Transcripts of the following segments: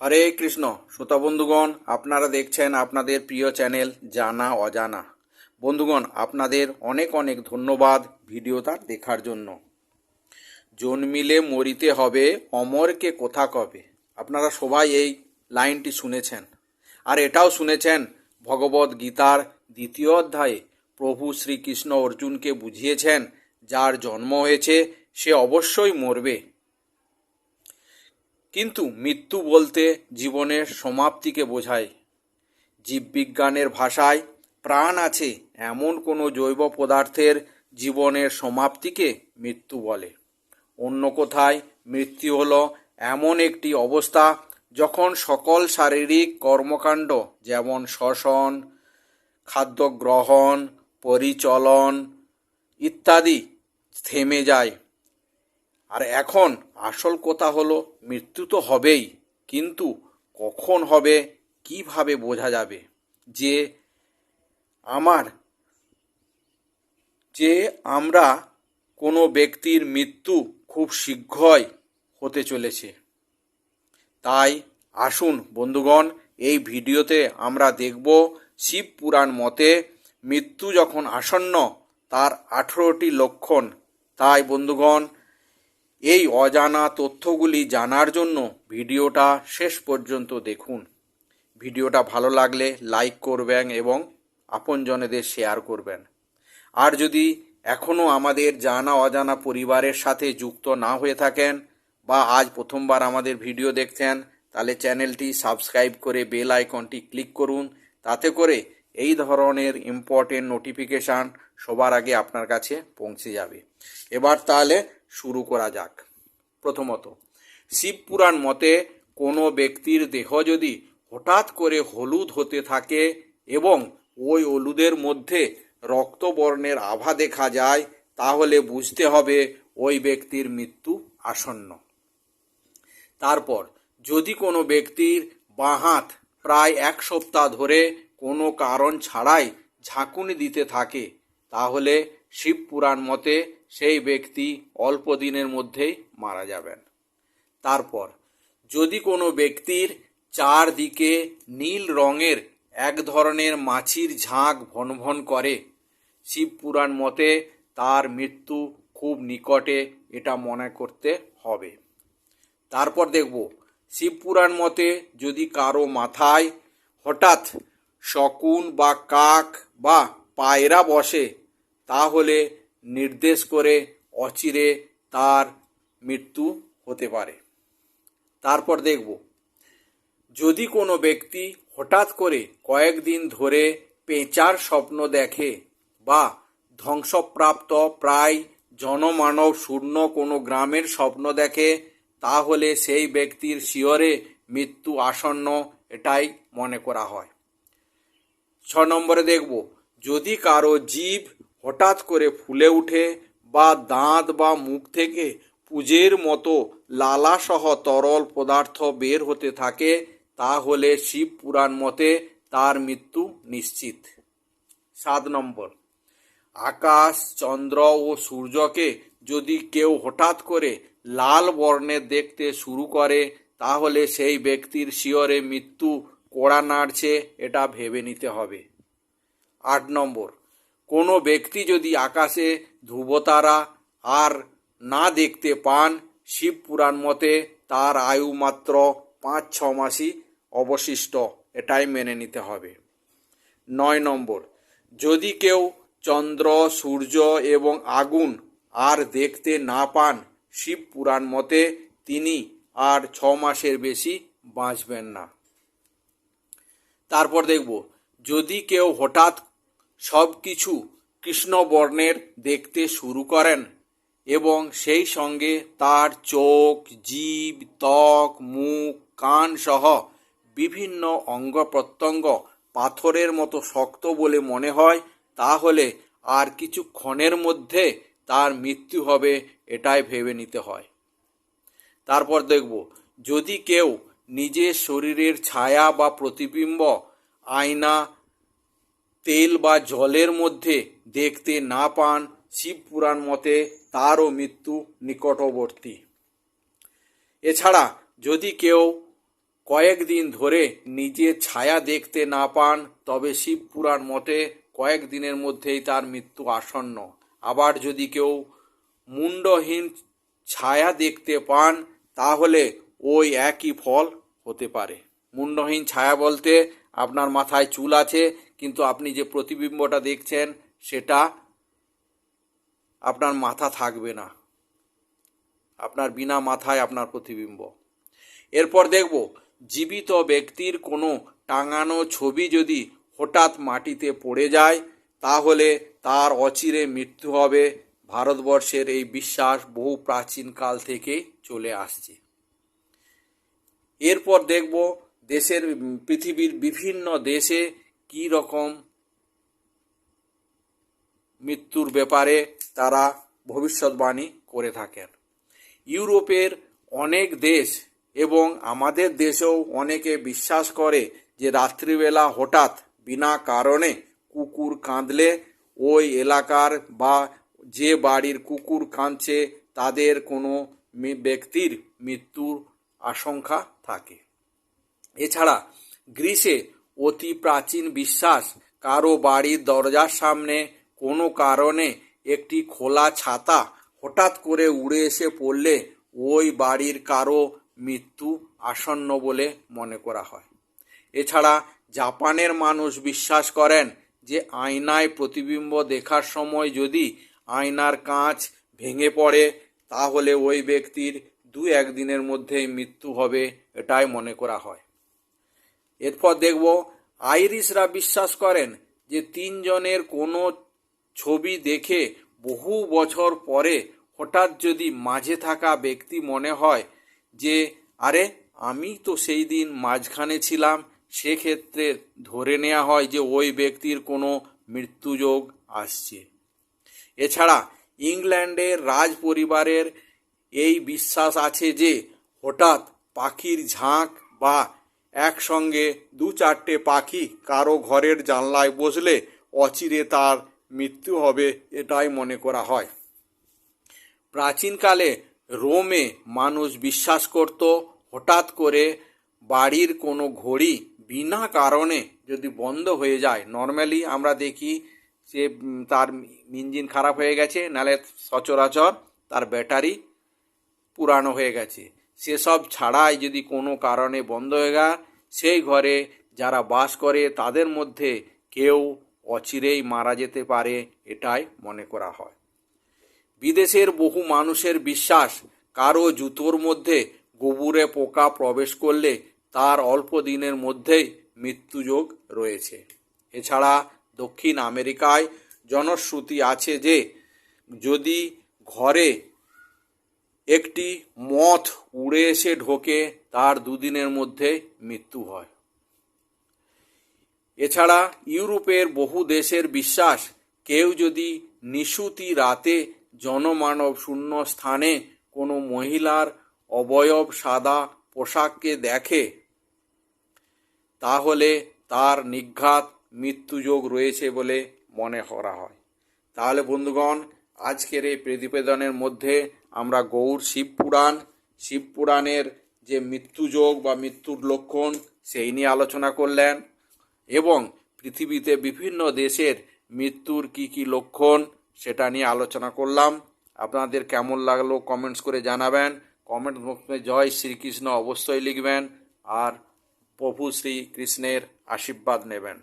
হরে কৃষ্ণ। শ্রোতা বন্ধুগণ, আপনারা দেখছেন আপনাদের প্রিয় চ্যানেল জানা অজানা। বন্ধুগণ, আপনাদের অনেক অনেক ধন্যবাদ ভিডিওটা দেখার জন্য। জন্মিলে মরিতে হবে, অমরকে কোথা কবে? আপনারা সবাই এই লাইনটি শুনেছেন। আর এটাও শুনেছেন ভগবত গীতার দ্বিতীয় অধ্যায়ে। প্রভু শ্রীকৃষ্ণ অর্জুনকে বুঝিয়েছেন, যার জন্ম হয়েছে সে অবশ্যই মরবে। কিন্তু মৃত্যু বলতে জীবনের সমাপ্তিকে বোঝায়। জীববিজ্ঞানের ভাষায় প্রাণ আছে এমন কোনো জৈব পদার্থের জীবনের সমাপ্তিকে মৃত্যু বলে। অন্য কোথায়, মৃত্যু হলো এমন একটি অবস্থা যখন সকল শারীরিক কর্মকাণ্ড যেমন শ্বসন, খাদ্য গ্রহণ, পরিচলন ইত্যাদি থেমে যায়। আর এখন আসল কথা হলো, মৃত্যু তো হবেই, কিন্তু কখন হবে, কীভাবে বোঝা যাবে? যে আমার, যে আমরা কোনো ব্যক্তির মৃত্যু খুব শীঘ্রই হতে চলেছে। তাই আসুন বন্ধুগণ, এই ভিডিওতে আমরা দেখব শিব পুরাণ মতে মৃত্যু যখন আসন্ন, তার আঠেরোটি লক্ষণ। তাই বন্ধুগণ এই অজানা তথ্যগুলি জানার জন্য ভিডিওটা শেষ পর্যন্ত দেখুন। ভিডিওটা ভালো লাগলে লাইক করবেন এবং আপনজনেদের শেয়ার করবেন। আর যদি এখনও আমাদের জানা অজানা পরিবারের সাথে যুক্ত না হয়ে থাকেন বা আজ প্রথমবার আমাদের ভিডিও দেখছেন, তাহলে চ্যানেলটি সাবস্ক্রাইব করে বেল আইকনটি ক্লিক করুন। তাতে করে এই ধরনের ইম্পর্টেন্ট নোটিফিকেশান সবার আগে আপনার কাছে পৌঁছে যাবে। এবার তাহলে শুরু করা যাক। প্রথমত, শিব পুরাণ মতে কোনো ব্যক্তির দেহ যদি হঠাৎ করে হলুদ হতে থাকে এবং ওই হলুদের মধ্যে রক্তবর্ণের আভা দেখা যায়, তাহলে বুঝতে হবে ওই ব্যক্তির মৃত্যু আসন্ন। তারপর, যদি কোনো ব্যক্তির বাঁ হাত প্রায় এক সপ্তাহ ধরে কোনো কারণ ছাড়াই ঝাঁকুনি দিতে থাকে, তাহলে শিব পুরাণ মতে সেই ব্যক্তি অল্প দিনের মধ্যেই মারা যাবেন। তারপর, যদি কোনো ব্যক্তির চারদিকে নীল রঙের এক ধরনের মাছির ঝাঁক ভনভন করে, শিব পুরাণ মতে তার মৃত্যু খুব নিকটে এটা মনে করতে হবে। তারপর দেখব, শিব পুরাণ মতে যদি কারও মাথায় হঠাৎ শকুন বা কাক বা পায়রা বসে, তাহলে নির্দেশ করে অচিরে তার মৃত্যু হতে পারে। তারপর দেখব, যদি কোনো ব্যক্তি হঠাৎ করে কয়েকদিন ধরে পেঁচার স্বপ্ন দেখে বা ধ্বংসপ্রাপ্ত প্রায় জনমানব শূন্য কোনো গ্রামের স্বপ্ন দেখে, তাহলে সেই ব্যক্তির শিয়রে মৃত্যু আসন্ন এটাই মনে করা হয়। ছ নম্বরে দেখব, যদি কারও জীব হঠাৎ করে ফুলে উঠে বা দাঁত বা মুখ থেকে পুজের মতো লালাসহ তরল পদার্থ বের হতে থাকে, তাহলে শিব পুরাণ মতে তার মৃত্যু নিশ্চিত। সাত নম্বর। আকাশ, চন্দ্র ও সূর্যকে যদি কেউ হঠাৎ করে লাল বর্ণের দেখতে শুরু করে, তাহলে সেই ব্যক্তির শিয়রে মৃত্যু কোড়া নাড়ছে, এটা ভেবে নিতে হবে। আট নম্বর। কোনো ব্যক্তি যদি আকাশে ধ্রুবতারা আর না দেখতে পান, শিব পুরাণ মতে তার আয়ু মাত্র পাঁচ, ছ মাসই অবশিষ্ট। এটাই মেনে নিতে হবে। নয় নম্বর, যদি কেউ চন্দ্র, সূর্য এবং আগুন আর দেখতে না পান, শিব পুরাণ মতে তিনি আর ছ মাসের বেশি বাঁচবেন না। তারপর দেখব, যদি কেউ হঠাৎ সব কিছু কৃষ্ণবর্ণের দেখতে শুরু করেন এবং সেই সঙ্গে তার চোখ জিভ ত্বক, মুখ, কান সহ বিভিন্ন অঙ্গ প্রত্যঙ্গ পাথরের মতো শক্ত বলে মনে হয়, তাহলে আর কিছুক্ষণের মধ্যে তার মৃত্যু হবে এটাই ভেবে নিতে হয়। তারপর দেখব, যদি কেউ নিজের শরীরের ছায়া বা প্রতিবিম্ব, আয়না তেল বা জলের মধ্যে দেখতে না পান শিব পুরাণ মতে তারও মৃত্যু নিকটবর্তী। এছাড়া যদি কেউ কয়েকদিন ধরে নিজের ছায়া দেখতে না পান, তবে শিব পুরাণ মতে কয়েক দিনের মধ্যেই তার মৃত্যু আসন্ন। আবার যদি কেউ মুন্ডহীন ছায়া দেখতে পান, তাহলে ওই একই ফল হতে পারে। মুন্ডহীন ছায়া বলতে আপনার মাথায় চুল আছে কিন্তু আপনি যে প্রতিবিম্বটা দেখছেন, সেটা আপনার মাথা থাকবে না। আপনার বিনা মাথায় আপনার প্রতিবিম্ব। এরপর দেখব, জীবিত ব্যক্তির কোনো টাঙানো ছবি যদি হঠাৎ মাটিতে পড়ে যায়, তাহলে তার অচিরে মৃত্যু হবে। ভারতবর্ষের এই বিশ্বাস বহু প্রাচীনকাল থেকে চলে আসছে। এরপর দেখব, দেশের, পৃথিবীর বিভিন্ন দেশে কি রকম মৃত্যুর ব্যাপারে তারা ভবিষ্যৎবাণী করে থাকেন। ইউরোপের অনেক দেশ এবং আমাদের দেশেও অনেকে বিশ্বাস করে যে রাত্রিবেলা হঠাৎ বিনা কারণে কুকুর কাঁদলে ওই এলাকার বা যে বাড়ির কুকুর কাঁদছে তাদের কোনো ব্যক্তির মৃত্যুর আশঙ্কা থাকে। এছাড়া গ্রিসে অতি প্রাচীন বিশ্বাস। কারও বাড়ির দরজার সামনে কোনো কারণে একটি খোলা ছাতা হঠাৎ করে উড়ে এসে পড়লে ওই বাড়ির কারও মৃত্যু আসন্ন বলে মনে করা হয়। এছাড়া জাপানের মানুষ বিশ্বাস করেন যে আয়নায় প্রতিবিম্ব দেখার সময় যদি আয়নার কাঁচ ভেঙে পড়ে, তাহলে ওই ব্যক্তির দু একদিনের মধ্যেই মৃত্যু হবে এটাই মনে করা হয়। এরপর দেখব, আইরিশরা বিশ্বাস করেন যে তিনজনের কোনো ছবি দেখে বহু বছর পরে হঠাৎ যদি মাঝে থাকা ব্যক্তি মনে হয় যে, আরে, আমি তো সেই দিন মাঝখানে ছিলাম, সেক্ষেত্রে ধরে নেওয়া হয় যে ওই ব্যক্তির কোনো মৃত্যুযোগ আসছে। এছাড়া ইংল্যান্ডের রাজ পরিবারের এই বিশ্বাস আছে যে, হঠাৎ পাখির ঝাঁক বা একসঙ্গে দু চারটে পাখি কারও ঘরের জানলায় বসলে অচিরে তার মৃত্যু হবে এটাই মনে করা হয়। প্রাচীনকালে রোমে মানুষ বিশ্বাস করত, হঠাৎ করে বাড়ির কোনো ঘড়ি বিনা কারণে যদি বন্ধ হয়ে যায়, নর্মালি আমরা দেখি যে তার ইঞ্জিন খারাপ হয়ে গেছে, নালে সচরাচর তার ব্যাটারি পুরানো হয়ে গেছে। সেসব ছাড়াই যদি কোনো কারণে বন্ধ হয়ে যায়, সেই ঘরে যারা বাস করে তাদের মধ্যে কেউ অচিরেই মারা যেতে পারে এটাই মনে করা হয়। বিদেশের বহু মানুষের বিশ্বাস, কারও জুতোর মধ্যে গোবরে পোকা প্রবেশ করলে তার অল্প দিনের মধ্যেই মৃত্যুযোগ রয়েছে। এছাড়া দক্ষিণ আমেরিকায় জনশ্রুতি আছে যে, যদি ঘরে একটি মথ উড়ে এসে ঢোকে, তার দুদিনের মধ্যে মৃত্যু হয়। এছাড়া ইউরোপের বহু দেশের বিশ্বাস, কেউ যদি নিশুতি রাতে জনমানব শূন্য স্থানে কোনো মহিলার অবয়ব সাদা পোশাককে দেখে, তাহলে তার নিঘাত মৃত্যুযোগ রয়েছে বলে মনে করা হয়। তাহলে বন্ধুগণ, আজকের এই প্রতিবেদনের মধ্যে আমরা গৌর শিব পুরাণ, শিব পুরাণের যে মৃত্যুযোগ বা মৃত্যুর লক্ষণ সেই নিয়ে আলোচনা করলেন এবং পৃথিবীতে বিভিন্ন দেশের মৃত্যুর কি কি লক্ষণ সেটা নিয়ে আলোচনা করলাম। আপনাদের কেমন লাগল কমেন্টস করে জানাবেন। কমেন্ট বক্সে জয় শ্রীকৃষ্ণ অবশ্যই লিখবেন আর প্রভু শ্রীকৃষ্ণের আশীর্বাদ নেবেন।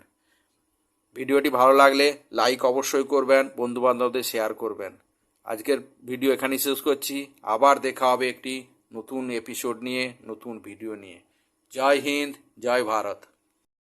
ভিডিওটি ভালো লাগলে লাইক অবশ্যই করবেন, বন্ধুবান্ধবদের শেয়ার করবেন। আজকের ভিডিও এখানেই শেষ করছি। আবার দেখা হবে একটি নতুন এপিসোড নিয়ে, নতুন ভিডিও নিয়ে। জয় হিন্দ, জয় ভারত।